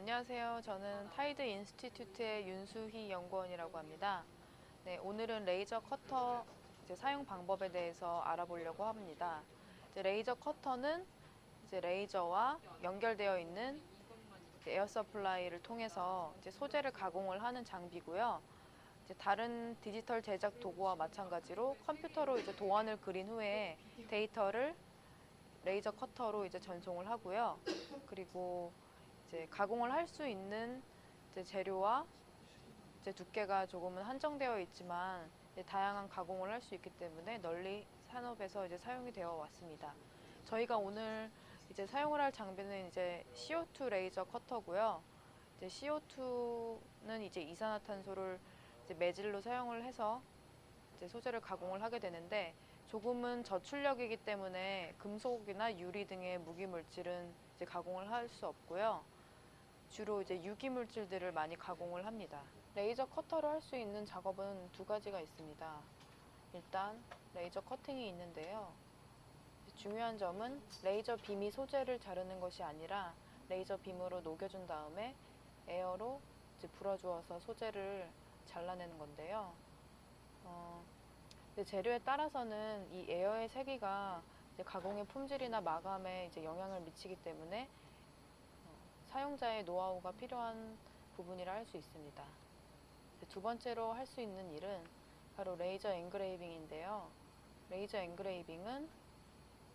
네, 안녕하세요. 저는 타이드 인스티튜트의 윤수희 연구원이라고 합니다. 네, 오늘은 레이저 커터 사용 방법에 대해서 알아보려고 합니다. 레이저 커터는 레이저와 연결되어 있는 에어 서플라이를 통해서 소재를 가공을 하는 장비고요. 다른 디지털 제작 도구와 마찬가지로 컴퓨터로 이제 도안을 그린 후에 데이터를 레이저 커터로 이제 전송을 하고요. 그리고 이제 가공을 할 수 있는 이제 재료와 이제 두께가 조금은 한정되어 있지만 다양한 가공을 할 수 있기 때문에 널리 산업에서 이제 사용이 되어 왔습니다. 저희가 오늘 이제 사용을 할 장비는 이제 CO2 레이저 커터고요. 이제 CO2는 이제 이산화탄소를 이제 매질로 사용을 해서 이제 소재를 가공을 하게 되는데 조금은 저출력이기 때문에 금속이나 유리 등의 무기 물질은 이제 가공을 할 수 없고요. 주로 이제 유기 물질들을 많이 가공을 합니다. 레이저 커터로 할 수 있는 작업은 두 가지가 있습니다. 일단 레이저 커팅이 있는데요. 중요한 점은 레이저 빔이 소재를 자르는 것이 아니라 레이저 빔으로 녹여준 다음에 에어로 이제 불어주어서 소재를 잘라내는 건데요. 어, 재료에 따라서는 이 에어의 세기가 가공의 품질이나 마감에 이제 영향을 미치기 때문에 어, 사용자의 노하우가 필요한 부분이라 할 수 있습니다. 두 번째로 할 수 있는 일은 바로 레이저 앵그레이빙인데요. 레이저 앵그레이빙은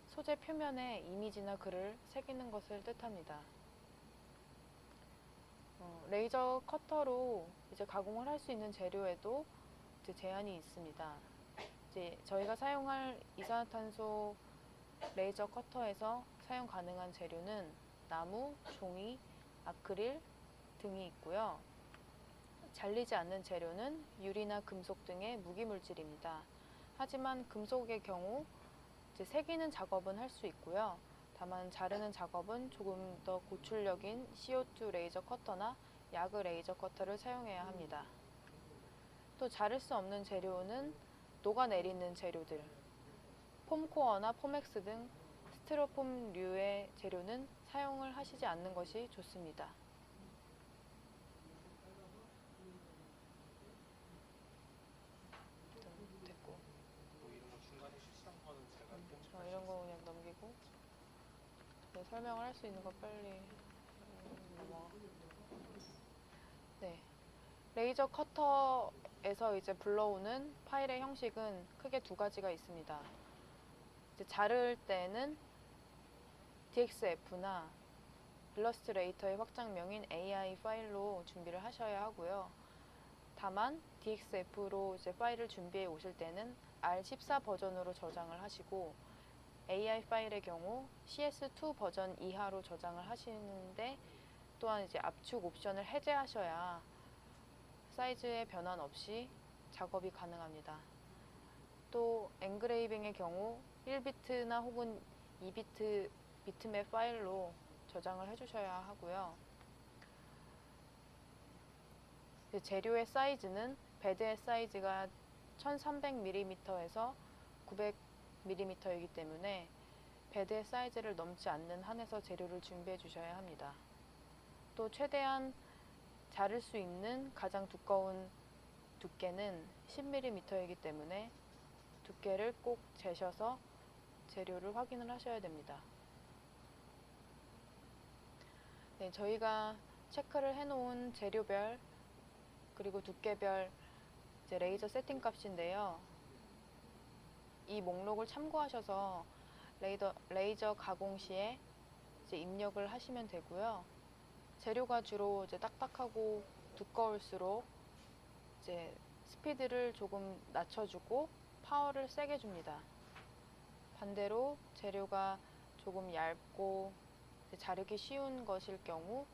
소재 표면에 이미지나 글을 새기는 것을 뜻합니다. 어, 레이저 커터로 이제 가공을 할 수 있는 재료에도 이제 제한이 있습니다. 이제 저희가 사용할 이산화탄소 레이저 커터에서 사용 가능한 재료는 나무, 종이, 아크릴 등이 있고요. 잘리지 않는 재료는 유리나 금속 등의 무기 물질입니다. 하지만 금속의 경우 새기는 작업은 할 수 있고요. 다만 자르는 작업은 조금 더 고출력인 CO2 레이저 커터나 야그 레이저 커터를 사용해야 합니다. 또 자를 수 없는 재료는 녹아내리는 재료들, 폼코어나 폼엑스 등 스티로폼류의 재료는 사용을 하시지 않는 것이 좋습니다. 좀 됐고, 뭐 이런 거 중간에 실수한 거는 제가 좀저 이런 거 그냥 넘기고 네, 설명을 할 수 있는 거 빨리 음, 넘어가. 네, 레이저 커터에서 이제 불러오는 파일의 형식은 크게 두 가지가 있습니다. 이제 자를 때는 DXF나 일러스트레이터의 확장명인 AI 파일로 준비를 하셔야 하고요. 다만 DXF로 이제 파일을 준비해 오실 때는 R14 버전으로 저장을 하시고 AI 파일의 경우 CS2 버전 이하로 저장을 하시는데 또한 이제 압축 옵션을 해제하셔야 사이즈의 변환 없이 작업이 가능합니다. 또 앵그레이빙의 경우 1비트나 혹은 2비트 비트맵 파일로 저장을 해주셔야 하고요. 이제 재료의 사이즈는 베드의 사이즈가 1300mm에서 900mm이기 때문에 베드의 사이즈를 넘지 않는 한에서 재료를 준비해 주셔야 합니다. 또 최대한 자를 수 있는 가장 두꺼운 두께는 10mm이기 때문에 두께를 꼭 재셔서 재료를 확인을 하셔야 됩니다. 네, 저희가 체크를 해놓은 재료별 그리고 두께별 이제 레이저 세팅 값인데요. 이 목록을 참고하셔서 레이더, 레이저 가공 시에 이제 입력을 하시면 되고요. 재료가 주로 이제 딱딱하고 두꺼울수록 이제 스피드를 조금 낮춰주고 파워를 세게 줍니다. 반대로 재료가 조금 얇고 자르기 쉬운 것일 경우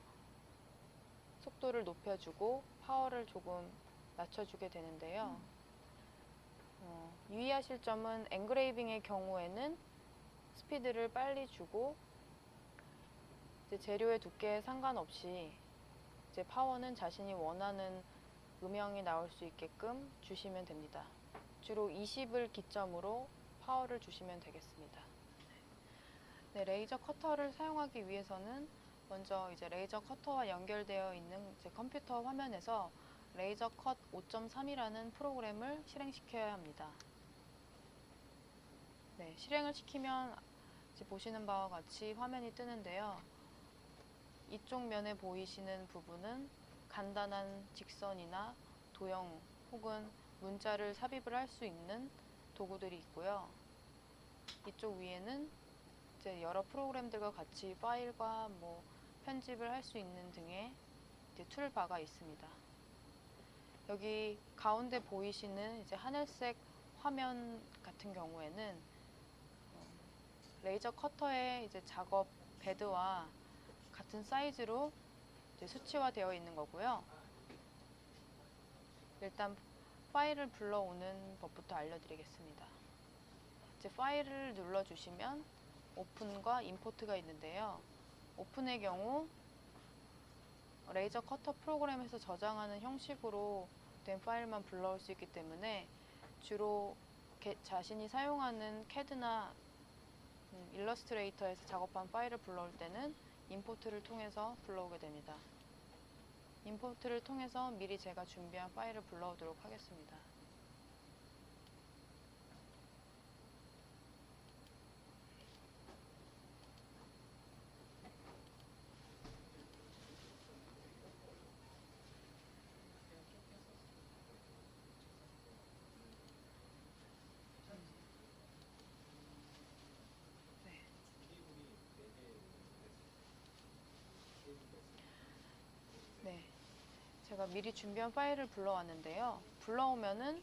속도를 높여주고 파워를 조금 낮춰주게 되는데요. 어, 유의하실 점은 앵그레이빙의 경우에는 스피드를 빨리 주고 재료의 두께에 상관없이 이제 파워는 자신이 원하는 음영이 나올 수 있게끔 주시면 됩니다. 주로 20을 기점으로 파워를 주시면 되겠습니다. 네, 레이저 커터를 사용하기 위해서는 먼저 이제 레이저 커터와 연결되어 있는 컴퓨터 화면에서 레이저 컷 5.3이라는 프로그램을 실행시켜야 합니다. 네, 실행을 시키면 보시는 바와 같이 화면이 뜨는데요. 이쪽 면에 보이시는 부분은 간단한 직선이나 도형 혹은 문자를 삽입을 할 수 있는 도구들이 있고요. 이쪽 위에는 이제 여러 프로그램들과 같이 파일과 뭐 편집을 할 수 있는 등의 툴바가 있습니다. 여기 가운데 보이시는 이제 하늘색 화면 같은 경우에는 어, 레이저 커터의 이제 작업 베드와 같은 사이즈로 수치화되어 있는 거고요. 일단 파일을 불러오는 법부터 알려드리겠습니다. 이제 파일을 눌러주시면 오픈과 임포트가 있는데요. 오픈의 경우 레이저 커터 프로그램에서 저장하는 형식으로 된 파일만 불러올 수 있기 때문에 주로 게- 자신이 사용하는 음, 일러스트레이터에서 작업한 파일을 불러올 때는 임포트를 통해서 불러오게 됩니다. 임포트를 통해서 미리 제가 준비한 파일을 불러오도록 하겠습니다. 제가 미리 준비한 파일을 불러왔는데요. 불러오면은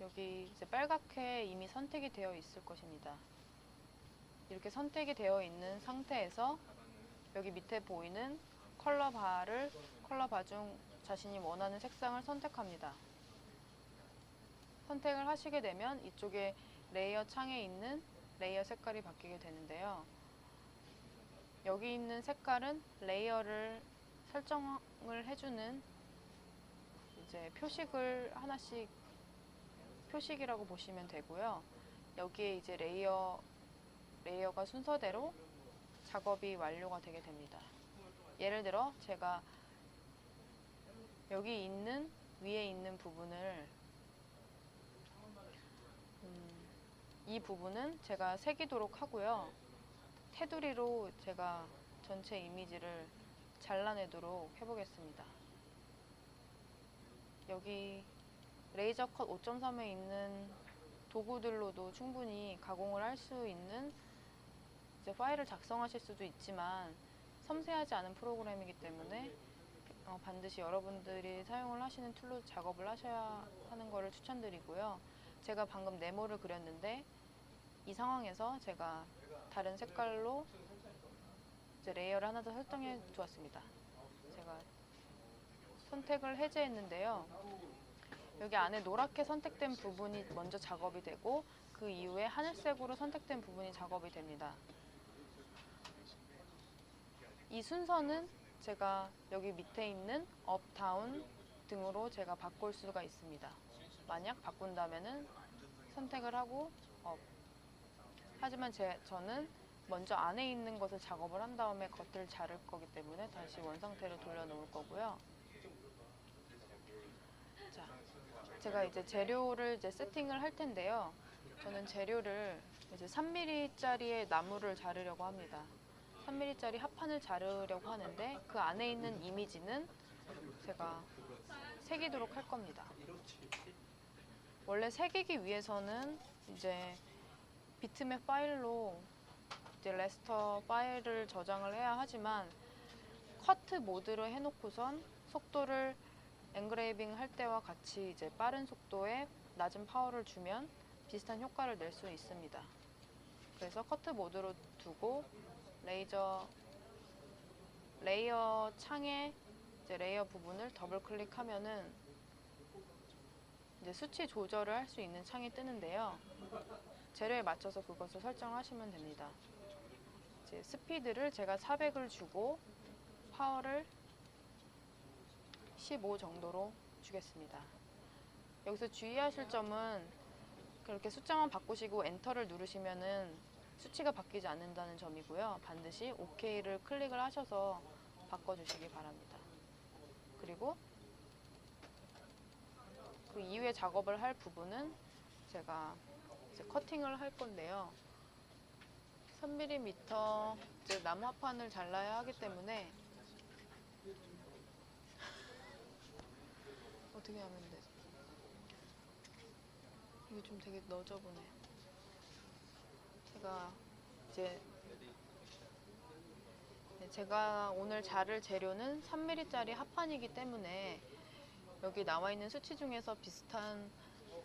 여기 이제 빨갛게 이미 선택이 되어 있을 것입니다. 이렇게 선택이 되어 있는 상태에서 여기 밑에 보이는 컬러 바를 컬러 바 중 자신이 원하는 색상을 선택합니다. 선택을 하시게 되면 이쪽에 레이어 창에 있는 레이어 색깔이 바뀌게 되는데요. 여기 있는 색깔은 레이어를 설정을 해주는 이제 표식을 하나씩 표식이라고 보시면 되고요. 여기에 이제 레이어 레이어가 순서대로 작업이 완료가 되게 됩니다. 예를 들어 제가 여기 있는 위에 있는 부분을 음, 이 부분은 제가 새기도록 하고요. 테두리로 제가 전체 이미지를 잘라내도록 해보겠습니다. 여기 레이저 컷 5.3에 있는 도구들로도 충분히 가공을 할 수 있는 이제 파일을 작성하실 수도 있지만 섬세하지 않은 프로그램이기 때문에 어, 반드시 여러분들이 사용을 하시는 툴로 작업을 하셔야 하는 것을 추천드리고요. 제가 방금 네모를 그렸는데 이 상황에서 제가 다른 색깔로 이제 레이어를 하나 더 설정해 두었습니다. 제가 선택을 해제했는데요. 여기 안에 노랗게 선택된 부분이 먼저 작업이 되고 그 이후에 하늘색으로 선택된 부분이 작업이 됩니다. 이 순서는 제가 여기 밑에 있는 업, 다운 등으로 제가 바꿀 수가 있습니다. 만약 바꾼다면 은 선택을 하고 업. 하지만 제, 저는 먼저 안에 있는 것을 작업을 한 다음에 겉을 자를 거기 때문에 다시 원상태로 돌려놓을 거고요. 자, 제가 이제 재료를 이제 세팅을 할 텐데요. 저는 재료를 이제 3mm짜리의 나무를 자르려고 합니다. 3mm짜리 합판을 자르려고 하는데 그 안에 있는 이미지는 제가 새기도록 할 겁니다. 원래 새기기 위해서는 이제 비트맵 파일로 이제 레스터 파일을 저장을 해야 하지만 커트 모드로 해놓고선 속도를 엔그레이빙 할 때와 같이 이제 빠른 속도에 낮은 파워를 주면 비슷한 효과를 낼 수 있습니다. 그래서 커트 모드로 두고 레이저 레이어 창에 이제 레이어 부분을 더블 클릭하면은 이제 수치 조절을 할 수 있는 창이 뜨는데요. 재료에 맞춰서 그것을 설정하시면 됩니다. 이제 스피드를 제가 400을 주고 파워를 15 정도로 주겠습니다. 여기서 주의하실 점은 그렇게 숫자만 바꾸시고 엔터를 누르시면은 수치가 바뀌지 않는다는 점이고요. 반드시 OK를 클릭을 하셔서 바꿔주시기 바랍니다. 그리고 그 이후에 작업을 할 부분은 제가 커팅을 할 건데요. 3mm 이제 나무 합판을 잘라야 하기 때문에 어떻게 하면 되지? 이게 좀 되게 너저분해. 제가 이제 네, 제가 오늘 자를 재료는 3mm짜리 합판이기 때문에 여기 나와 있는 수치 중에서 비슷한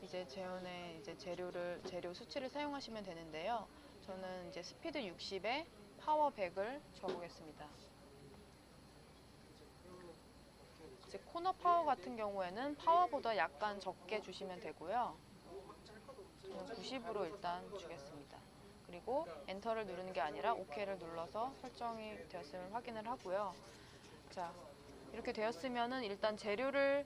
이제 재현의 이제 재료를 재료 수치를 사용하시면 되는데요. 저는 이제 스피드 60에 파워 100을 줘보겠습니다. 이제 코너 파워 같은 경우에는 파워보다 약간 적게 주시면 되고요. 저는 90으로 일단 주겠습니다. 그리고 엔터를 누르는 게 아니라 OK를 눌러서 설정이 되었음을 확인을 하고요. 자, 이렇게 되었으면은 일단 재료를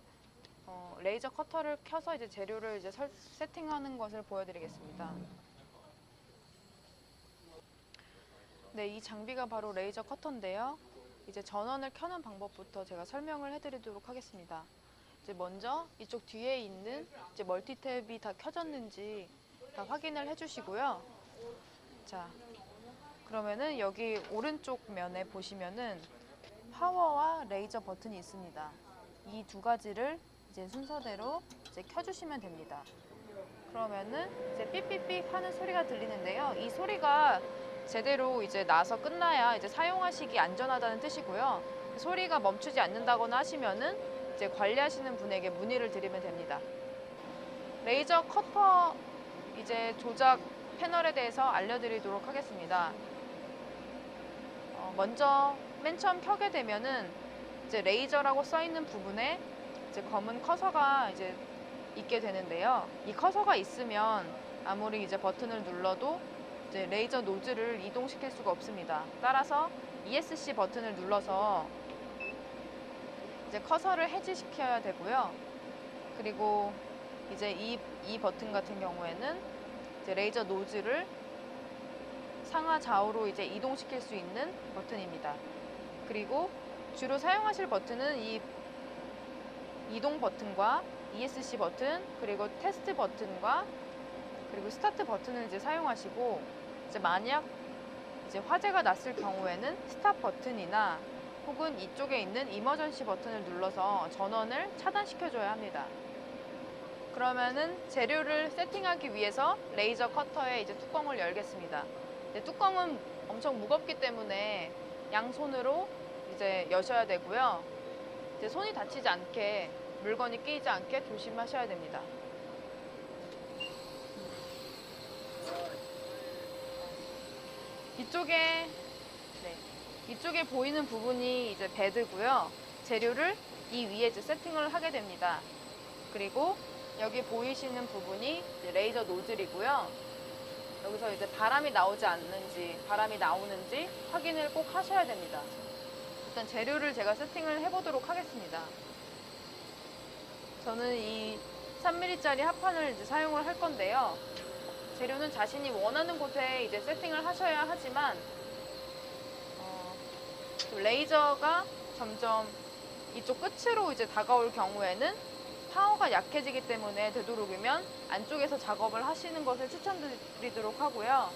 어, 레이저 커터를 켜서 이제 재료를 이제 설- 세팅하는 것을 보여드리겠습니다. 네, 이 장비가 바로 레이저 커터인데요. 이제 전원을 켜는 방법부터 제가 설명을 해드리도록 하겠습니다. 이제 먼저 이쪽 뒤에 있는 이제 멀티탭이 다 켜졌는지 다 확인을 해주시고요. 자, 그러면은 여기 오른쪽 면에 보시면은 파워와 레이저 버튼이 있습니다. 이 두 가지를 이제 순서대로 이제 켜주시면 됩니다. 그러면은 이제 삐삐삐 하는 소리가 들리는데요. 이 소리가 제대로 이제 나서 끝나야 이제 사용하시기 안전하다는 뜻이고요. 소리가 멈추지 않는다거나 하시면은 이제 관리하시는 분에게 문의를 드리면 됩니다. 레이저 커터 이제 조작 패널에 대해서 알려드리도록 하겠습니다. 어, 먼저 맨 처음 켜게 되면은 이제 레이저라고 써 있는 부분에 이제 검은 커서가 이제 있게 되는데요. 이 커서가 있으면 아무리 이제 버튼을 눌러도 이제 레이저 노즐을 이동시킬 수가 없습니다. 따라서 ESC 버튼을 눌러서 이제 커서를 해지시켜야 되고요. 그리고 이제 이, 이 버튼 같은 경우에는 이제 레이저 노즐을 상하 좌우로 이제 이동시킬 수 있는 버튼입니다. 그리고 주로 사용하실 버튼은 이 이동 버튼과 ESC 버튼 그리고 테스트 버튼과 그리고 스타트 버튼을 이제 사용하시고 이제 만약 이제 화재가 났을 경우에는 스탑 버튼이나 혹은 이쪽에 있는 이머전시 버튼을 눌러서 전원을 차단시켜줘야 합니다. 그러면은 재료를 세팅하기 위해서 레이저 커터의 이제 뚜껑을 열겠습니다. 뚜껑은 엄청 무겁기 때문에 양손으로 이제 여셔야 되고요. 이제 손이 다치지 않게 물건이 끼이지 않게 조심하셔야 됩니다. 이쪽에 네, 이쪽에 보이는 부분이 이제 베드고요. 재료를 이 위에 이제 세팅을 하게 됩니다. 그리고 여기 보이시는 부분이 레이저 노즐이고요. 여기서 이제 바람이 나오지 않는지, 바람이 나오는지 확인을 꼭 하셔야 됩니다. 일단 재료를 제가 세팅을 해보도록 하겠습니다. 저는 이 3mm짜리 합판을 이제 사용을 할 건데요. 재료는 자신이 원하는 곳에 이제 세팅을 하셔야 하지만 어, 또 레이저가 점점 이쪽 끝으로 이제 다가올 경우에는 파워가 약해지기 때문에 되도록이면 안쪽에서 작업을 하시는 것을 추천드리도록 하고요.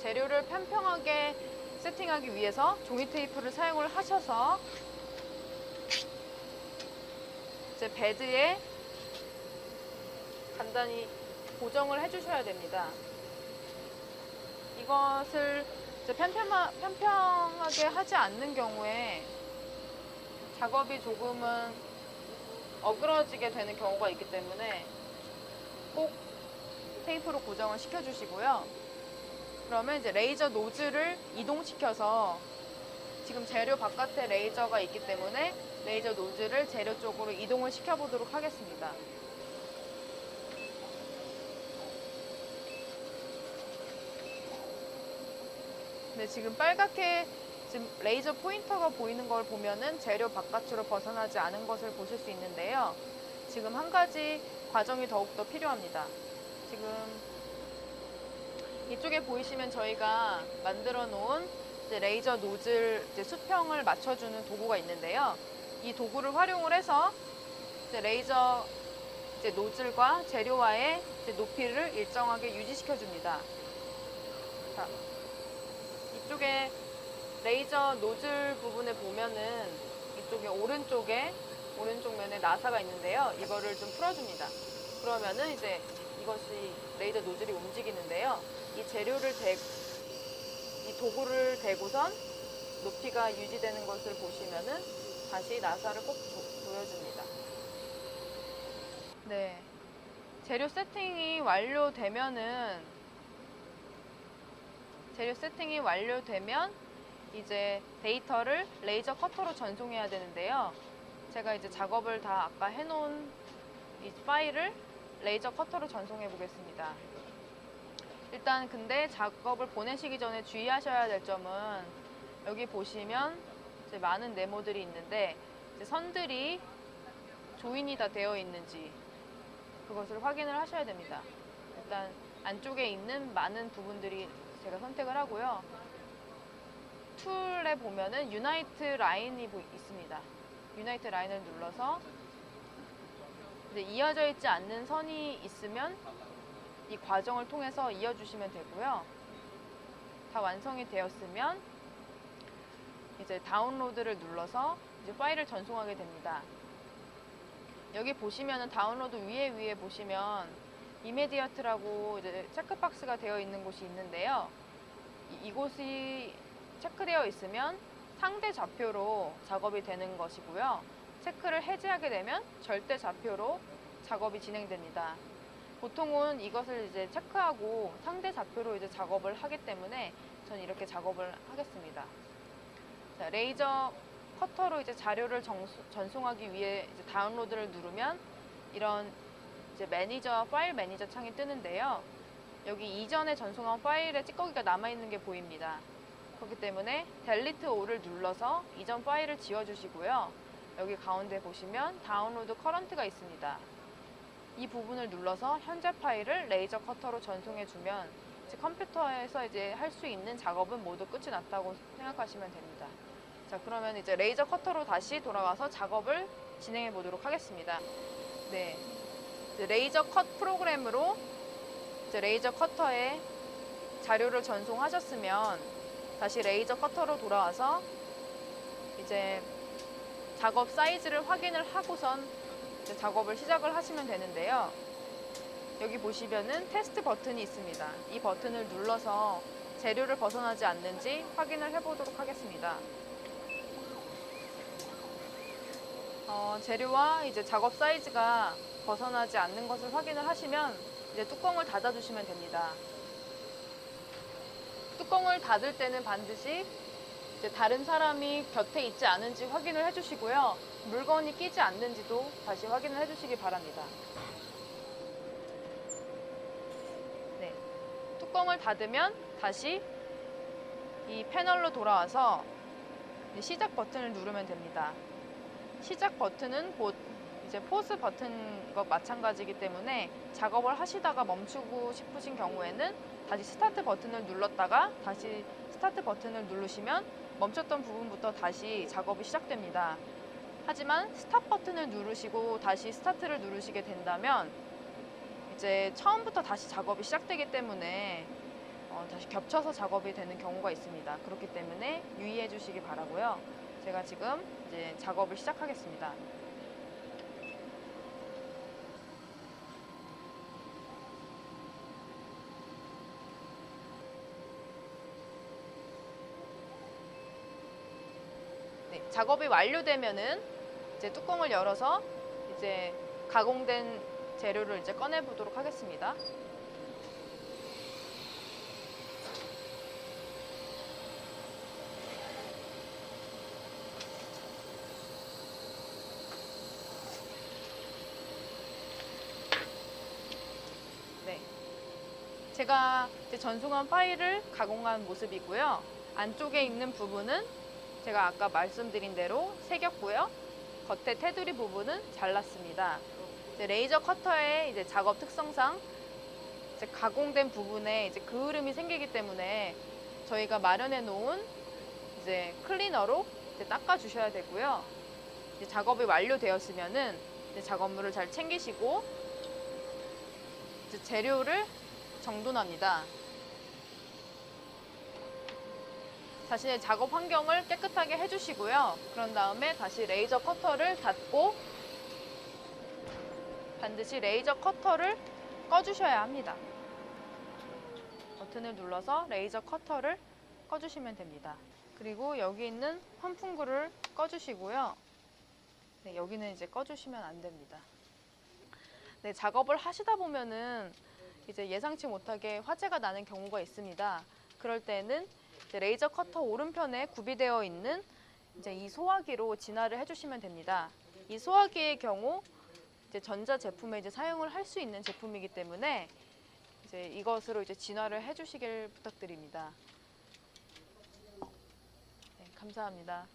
재료를 평평하게 세팅하기 위해서 종이 테이프를 사용을 하셔서 이제 베드에 간단히 고정을 해주셔야 됩니다. 이것을 이제 편편하, 편평하게 하지 않는 경우에 작업이 조금은 어그러지게 되는 경우가 있기 때문에 꼭 테이프로 고정을 시켜주시고요. 그러면 이제 레이저 노즐을 이동시켜서 지금 재료 바깥에 레이저가 있기 때문에 레이저 노즐을 재료 쪽으로 이동을 시켜보도록 하겠습니다. 네, 지금 빨갛게 지금 레이저 포인터가 보이는 걸 보면은 재료 바깥으로 벗어나지 않은 것을 보실 수 있는데요. 지금 한 가지 과정이 더욱더 필요합니다. 지금 이쪽에 보이시면 저희가 만들어 놓은 레이저 노즐 수평을 맞춰주는 도구가 있는데요. 이 도구를 활용을 해서 레이저 노즐과 재료와의 높이를 일정하게 유지시켜 줍니다. 자, 이쪽에 레이저 노즐 부분에 보면은 이쪽에 오른쪽에 오른쪽 면에 나사가 있는데요. 이거를 좀 풀어줍니다. 그러면은 이제 이것이 레이저 노즐이 움직이는데요. 이 재료를 대, 이 도구를 대고선 높이가 유지되는 것을 보시면은 다시 나사를 꼭 조- 조여줍니다. 네. 재료 세팅이 완료되면은 재료 세팅이 완료되면 이제 데이터를 레이저 커터로 전송해야 되는데요. 제가 이제 작업을 다 아까 해놓은 이 파일을 레이저 커터로 전송해 보겠습니다. 일단 근데 작업을 보내시기 전에 주의하셔야 될 점은 여기 보시면 이제 많은 네모들이 있는데 선들이 조인이 다 되어 있는지 그것을 확인을 하셔야 됩니다. 일단 안쪽에 있는 많은 부분들이 제가 선택을 하고요. 툴에 보면은 유나이트 라인이 보- 있습니다. 유나이트 라인을 눌러서 이제 이어져 있지 않는 선이 있으면 이 과정을 통해서 이어주시면 되고요. 다 완성이 되었으면 이제 다운로드를 눌러서 이제 파일을 전송하게 됩니다. 여기 보시면은 다운로드 위에 위에 보시면 이메디어트라고 이제 체크박스가 되어 있는 곳이 있는데요. 이- 이곳이 체크되어 있으면 상대 좌표로 작업이 되는 것이고요. 체크를 해제하게 되면 절대 좌표로 작업이 진행됩니다. 보통은 이것을 이제 체크하고 상대 좌표로 이제 작업을 하기 때문에 저는 이렇게 작업을 하겠습니다. 자, 레이저 커터로 이제 자료를 정수- 전송하기 위해 이제 다운로드를 누르면 이런 이제 매니저 파일 매니저 창이 뜨는데요. 여기 이전에 전송한 파일에 찌꺼기가 남아 있는 게 보입니다. 그렇기 때문에 델리트 5를 눌러서 이전 파일을 지워 주시고요. 여기 가운데 보시면 다운로드 커런트가 있습니다. 이 부분을 눌러서 현재 파일을 레이저 커터로 전송해 주면 이제 컴퓨터에서 이제 할 수 있는 작업은 모두 끝이 났다고 생각하시면 됩니다. 자, 그러면 이제 레이저 커터로 다시 돌아가서 작업을 진행해 보도록 하겠습니다. 네. 레이저 컷 프로그램으로 레이저 커터에 자료를 전송하셨으면 다시 레이저 커터로 돌아와서 이제 작업 사이즈를 확인을 하고선 작업을 시작을 하시면 되는데요. 여기 보시면은 테스트 버튼이 있습니다. 이 버튼을 눌러서 재료를 벗어나지 않는지 확인을 해보도록 하겠습니다. 어, 재료와 이제 작업 사이즈가 벗어나지 않는 것을 확인을 하시면 이제 뚜껑을 닫아주시면 됩니다. 뚜껑을 닫을 때는 반드시 이제 다른 사람이 곁에 있지 않은지 확인을 해주시고요. 물건이 끼지 않는지도 다시 확인을 해주시기 바랍니다. 네. 뚜껑을 닫으면 다시 이 패널로 돌아와서 시작 버튼을 누르면 됩니다. 시작 버튼은 곧 이제 포스 버튼과 마찬가지이기 때문에 작업을 하시다가 멈추고 싶으신 경우에는 다시 스타트 버튼을 눌렀다가 다시 스타트 버튼을 누르시면 멈췄던 부분부터 다시 작업이 시작됩니다. 하지만 스탑 버튼을 누르시고 다시 스타트를 누르시게 된다면 이제 처음부터 다시 작업이 시작되기 때문에 어, 다시 겹쳐서 작업이 되는 경우가 있습니다. 그렇기 때문에 유의해 주시기 바라고요. 제가 지금 이제 작업을 시작하겠습니다. 네, 작업이 완료되면은 이제 뚜껑을 열어서 이제 가공된 재료를 이제 꺼내 보도록 하겠습니다. 네. 제가 전송한 파일을 가공한 모습이고요. 안쪽에 있는 부분은 제가 아까 말씀드린 대로 새겼고요. 겉에 테두리 부분은 잘랐습니다. 레이저 커터의 이제 작업 특성상 이제 가공된 부분에 이제 그을음이 생기기 때문에 저희가 마련해 놓은 이제 클리너로 이제 닦아 주셔야 되고요. 이제 작업이 완료되었으면은 작업물을 잘 챙기시고 재료를 정돈합니다. 자신의 작업 환경을 깨끗하게 해주시고요. 그런 다음에 다시 레이저 커터를 닫고 반드시 레이저 커터를 꺼주셔야 합니다. 버튼을 눌러서 레이저 커터를 꺼주시면 됩니다. 그리고 여기 있는 환풍구를 꺼주시고요. 네, 여기는 이제 꺼주시면 안 됩니다. 네, 작업을 하시다 보면은 이제 예상치 못하게 화재가 나는 경우가 있습니다. 그럴 때는 레이저 커터 오른편에 구비되어 있는 이제 이 소화기로 진화를 해주시면 됩니다. 이 소화기의 경우 이제 전자 제품에 이제 사용을 할 수 있는 제품이기 때문에 이제 이것으로 이제 진화를 해주시길 부탁드립니다. 네, 감사합니다.